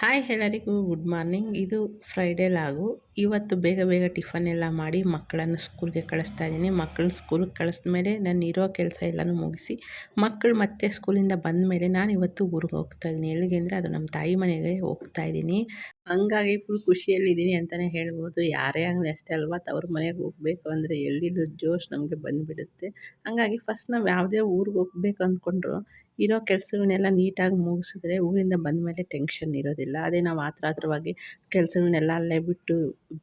Hi ಎಲ್ಲರಿಗೂ good morning ಇದು Friday ಲಾಗು ಇವತ್ತು ಬೇಗ ಬೇಗ ಟಿಫನ್ ಎಲ್ಲ ಮಾಡಿ ಮಕ್ಕಳನ್ನು ಸ್ಕೂಲ್ಗೆ ಕಳಿಸ್ತಾ ಇದ್ದೀನಿ. ಮಕ್ಕಳನ್ನ ಸ್ಕೂಲ್ಗೆ ಕಳಿಸಿದ ಮೇಲೆ ನಾನು ಇರೋ ಕೆಲಸ ಎಲ್ಲನೂ ಮುಗಿಸಿ ಮಕ್ಕಳು ಮತ್ತೆ ಸ್ಕೂಲಿಂದ ಬಂದ ಮೇಲೆ ನಾನು ಇವತ್ತು ಊರಿಗೆ ಹೋಗ್ತಾ ಇದ್ದೀನಿ. ಎಲ್ಲಿಗೆ ಅಂದರೆ ಅದು ನಮ್ಮ ತಾಯಿ ಮನೆಗೆ ಹೋಗ್ತಾ ಇದ್ದೀನಿ. ಹಂಗಾಗಿ ಫುಲ್ ಖುಷಿಯಲ್ಲಿದ್ದೀನಿ ಅಂತಲೇ ಹೇಳ್ಬೋದು. ಯಾರೇ ಆಗಲಿ ಅಷ್ಟೇ ಅಲ್ವಾ? ತವ್ರ ಮನೆಗೆ ಹೋಗಬೇಕು ಅಂದರೆ ಎಲ್ಲಿದ್ದು ಜೋಶ್ ನಮಗೆ ಬಂದುಬಿಡುತ್ತೆ. ಹಂಗಾಗಿ ಫಸ್ಟ್ ನಾವು ಯಾವುದೇ ಊರಿಗೆ ಹೋಗ್ಬೇಕು ಅಂದ್ಕೊಂಡ್ರು ಇರೋ ಕೆಲಸಗಳನ್ನೆಲ್ಲ ನೀಟಾಗಿ ಮುಗಿಸಿದ್ರೆ ಊರಿಂದ ಬಂದ ಮೇಲೆ ಟೆನ್ಷನ್ ಇರೋದಿಲ್ಲ. ಅದೇ ನಾವು ಆತ್ರ ಆತ್ರವಾಗಿ ಕೆಲಸಗಳನ್ನೆಲ್ಲ ಅಲ್ಲೇ ಬಿಟ್ಟು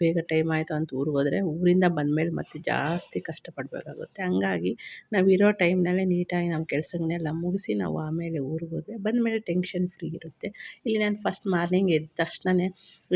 ಬೇಗ ಟೈಮ್ ಆಯಿತು ಅಂತ ಊರಿಗೆ ಹೋದರೆ ಊರಿಂದ ಬಂದಮೇಲೆ ಮತ್ತೆ ಜಾಸ್ತಿ ಕಷ್ಟಪಡಬೇಕಾಗುತ್ತೆ. ಹಂಗಾಗಿ ನಾವು ಇರೋ ಟೈಮ್ನಲ್ಲೇ ನೀಟಾಗಿ ನಮ್ಮ ಕೆಲಸಗಳನ್ನೆಲ್ಲ ಮುಗಿಸಿ ನಾವು ಆಮೇಲೆ ಊರಿಗೆ ಹೋದರೆ ಬಂದಮೇಲೆ ಟೆನ್ಷನ್ ಫ್ರೀ ಇರುತ್ತೆ. ಇಲ್ಲಿ ನಾನು ಫಸ್ಟ್ ಮಾರ್ನಿಂಗ್ ಎದ್ದ ತಕ್ಷಣವೇ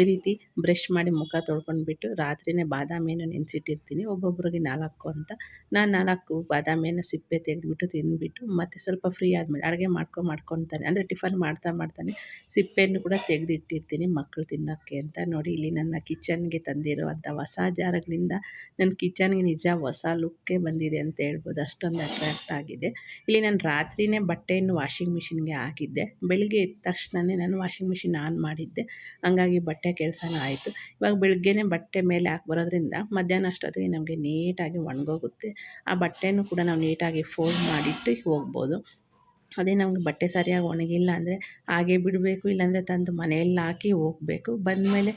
ಈ ರೀತಿ ಬ್ರಷ್ ಮಾಡಿ ಮುಖ ತೊಳ್ಕೊಂಡ್ಬಿಟ್ಟು ರಾತ್ರಿಯೇ ಬಾದಾಮಿಯನ್ನು ನೆನೆಸಿಟ್ಟಿರ್ತೀನಿ. ಒಬ್ಬೊಬ್ಬರಿಗೆ ನಾಲ್ಕು ಅಂತ. ನಾನು ನಾಲ್ಕು ಬಾದಾಮಿಯನ್ನು ಸಿಪ್ಪೆ ತೆಗೆದುಬಿಟ್ಟು ತಿಂದುಬಿಟ್ಟು ಮತ್ತು ಸ್ವಲ್ಪ ಫ್ರೀ ಆದಮೇಲೆ ಅಡುಗೆ ಮಾಡ್ಕೊಂಡು ಮಾಡ್ಕೊತಾನೆ ಅಂದರೆ ಟಿಫನ್ ಮಾಡ್ತಾ ಮಾಡ್ತಾನೆ. ಸಿಪ್ಪೆಯನ್ನು ಕೂಡ ತೆಗೆದಿಟ್ಟಿರ್ತೀನಿ ಮಕ್ಕಳು ತಿನ್ನೋಕ್ಕೆ ಅಂತ. ನೋಡಿ ಇಲ್ಲಿ ನನ್ನ ಕಿಚನ್ಗೆ ತಂದಿರುವಂಥ ಹೊಸ ಜಾರಗಳಿಂದ ನನ್ನ ಕಿಚನ್ಗೆ ನಿಜ ಹೊಸ ಲುಕ್ಕೇ ಬಂದಿದೆ ಅಂತ ಹೇಳ್ಬೋದು. ಅಷ್ಟೊಂದು ಅಟ್ರಾಕ್ಟ್ ಆಗಿದೆ. ಇಲ್ಲಿ ನಾನು ರಾತ್ರಿಯೇ ಬಟ್ಟೆಯನ್ನು ವಾಷಿಂಗ್ ಮಿಷಿನ್ಗೆ ಹಾಕಿದ್ದೆ. ಬೆಳಿಗ್ಗೆ ಎದ್ದ ತಕ್ಷಣವೇ ನಾನು ವಾಷಿಂಗ್ ಮಿಷಿನ್ ಆನ್ ಮಾಡಿದ್ದೆ. ಹಂಗಾಗಿ ಬಟ್ಟೆ ಕೆಲಸನೂ ಆಯಿತು. ಇವಾಗ ಬೆಳಗ್ಗೆನೇ ಬಟ್ಟೆ ಮೇಲೆ ಹಾಕಿ ಬರೋದ್ರಿಂದ ಮಧ್ಯಾಹ್ನ ಅಷ್ಟೊತ್ತಿಗೆ ನಮಗೆ ನೀಟಾಗಿ ಒಣಗೋಗುತ್ತೆ. ಆ ಬಟ್ಟೆನೂ ಕೂಡ ನಾವು ನೀಟಾಗಿ ಫೋಲ್ಡ್ ಮಾಡಿಟ್ಟು ಹೋಗ್ಬೋದು. ಅದೇ ನಮಗೆ ಬಟ್ಟೆ ಸರಿಯಾಗಿ ಒಣಗಿಲ್ಲ ಅಂದರೆ ಹಾಗೆ ಬಿಡಬೇಕು, ಇಲ್ಲಾಂದರೆ ತಂದು ಮನೆಯಲ್ಲಿ ಹಾಕಿ ಹೋಗಬೇಕು. ಬಂದಮೇಲೆ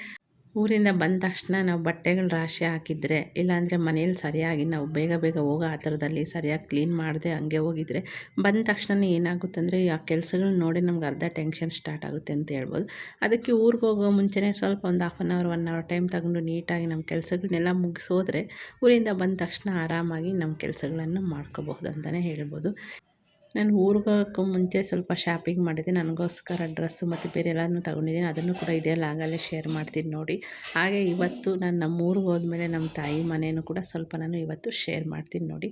ಊರಿಂದ ಬಂದ ತಕ್ಷಣ ನಾವು ಬಟ್ಟೆಗಳು ರಾಶಿ ಹಾಕಿದರೆ, ಇಲ್ಲಾಂದರೆ ಮನೇಲಿ ಸರಿಯಾಗಿ ನಾವು ಬೇಗ ಬೇಗ ಹೋಗೋ ಆ ಥರದಲ್ಲಿ ಸರಿಯಾಗಿ ಕ್ಲೀನ್ ಮಾಡದೆ ಹಂಗೆ ಹೋಗಿದ್ರೆ, ಬಂದ ತಕ್ಷಣ ಏನಾಗುತ್ತೆ ಅಂದರೆ ಆ ಕೆಲಸಗಳನ್ನ ನೋಡಿ ನಮ್ಗೆ ಅರ್ಧ ಟೆನ್ಷನ್ ಸ್ಟಾರ್ಟ್ ಆಗುತ್ತೆ ಅಂತ ಹೇಳ್ಬೋದು. ಅದಕ್ಕೆ ಊರಿಗೆ ಹೋಗೋ ಮುಂಚೆನೇ ಸ್ವಲ್ಪ ಒಂದು half an hour one hour time ತಗೊಂಡು ನೀಟಾಗಿ ನಮ್ಮ ಕೆಲಸಗಳನ್ನೆಲ್ಲ ಮುಗಿಸೋದ್ರೆ, ಊರಿಂದ ಬಂದ ತಕ್ಷಣ ಆರಾಮಾಗಿ ನಮ್ಮ ಕೆಲಸಗಳನ್ನು ಮಾಡ್ಕೋಬಹುದು ಅಂತಲೇ ಹೇಳ್ಬೋದು. ನಾನು ಊರಿಗೆ ಮುಂಚೆ ಸ್ವಲ್ಪ ಶಾಪಿಂಗ್ ಮಾಡಿದ್ದೆ ನನಗೋಸ್ಕರ ಡ್ರೆಸ್ಸು ಮತ್ತು ಬೇರೆ ಎಲ್ಲದನ್ನು ತೊಗೊಂಡಿದ್ದೀನಿ. ಅದನ್ನು ಕೂಡ ಇದೇ ಲಾಗಲ್ಲೇ ಶೇರ್ ಮಾಡ್ತೀನಿ ನೋಡಿ. ಹಾಗೆ ಇವತ್ತು ನಾನು ನಮ್ಮ ಊರಿಗೆ ಹೋದ್ಮೇಲೆ ನಮ್ಮ ತಾಯಿ ಮನೆಯೂ ಕೂಡ ಸ್ವಲ್ಪ ನಾನು ಇವತ್ತು ಶೇರ್ ಮಾಡ್ತೀನಿ ನೋಡಿ.